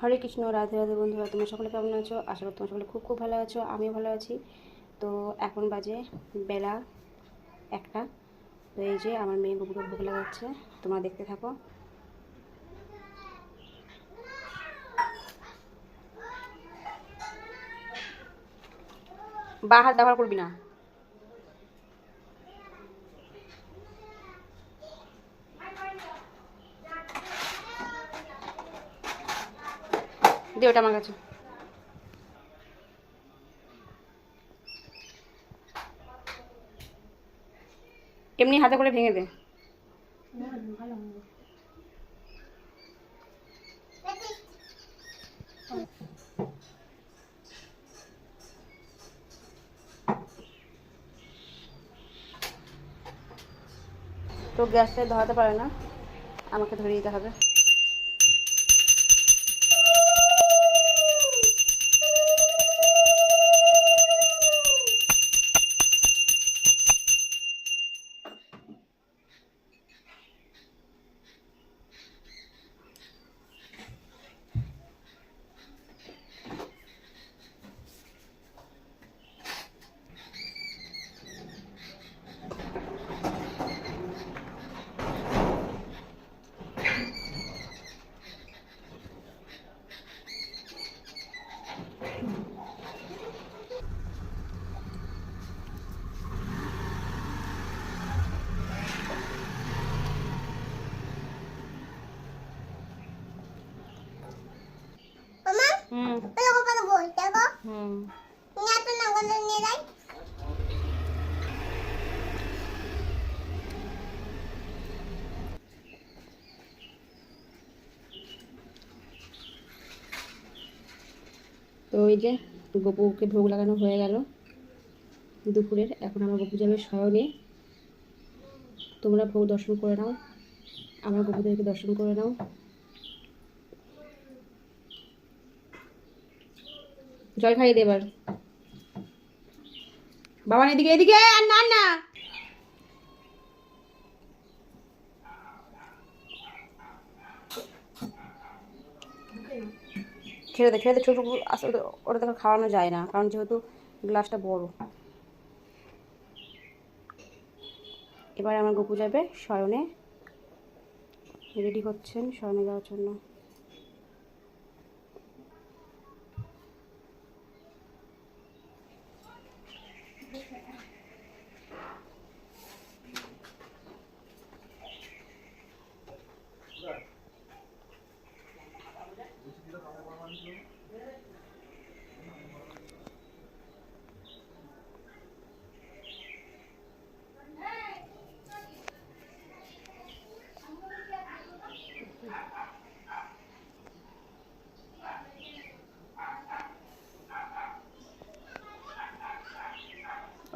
হরে কৃষ্ণ, রাধে রাধে বন্ধুরা, তোমরা সকলে কেমন আছো? আশা করি তোমরা সকলে খুব খুব ভালো আছো, আমিও ভালো আছি। তো এখন বাজে বেলা একটা। তো এই যে আমার মেয়ে বুবুকে ভোগ লাগাচ্ছে, তোমরা দেখতে থাকো। বা হাত ব্যবহার করবি না। দে ওটা আমার কাছে। এমনি হাতে করে ভেঙে দে। তো গ্যাসটা ধরাতে পারে না, আমাকে ধরে দিতে হবে। হুম. হুম। তো ওই যে গপুকে ভোগ লাগানো হয়ে গেল দুপুরের এখন আমার গপু যাবে শয়নে। তোমরা ভোগ দর্শন করে নাও আমার গপুদেরকে দর্শন করে নাও। জল খাইয়ে দে এবার। বাবা, এদিকে এদিকে আর না না ছেড়ে দে ছেড়ে দে, ছোটো আসলে ওটা দেখো খাওয়ানো যায় না, কারণ যেহেতু গ্লাসটা বড়। এবার আমার গপু যাবে, শয়নে। রেডি হচ্ছেন, শয়নে যাওয়ার জন্য।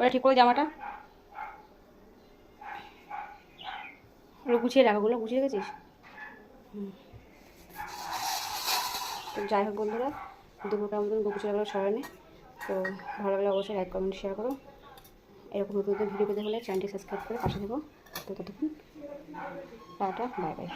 ওটা ঠিক করে জামাটা? ওগুলো গুছিয়ে রাখ, ওগুলো গুছিয়ে রেখেছিস। তো যাই হোক বন্ধুরা দুপুরটা আমাদের গুছিয়ে রাখল সরানে তো ভালো লাগলে অবশ্যই লাইক কমেন্ট শেয়ার করো। এরকম নতুন নতুন ভিডিও পেতে হলে চ্যানেলটি সাবস্ক্রাইব করে পাশে থেকো। তো ততক্ষণ, টাটা বাই বাই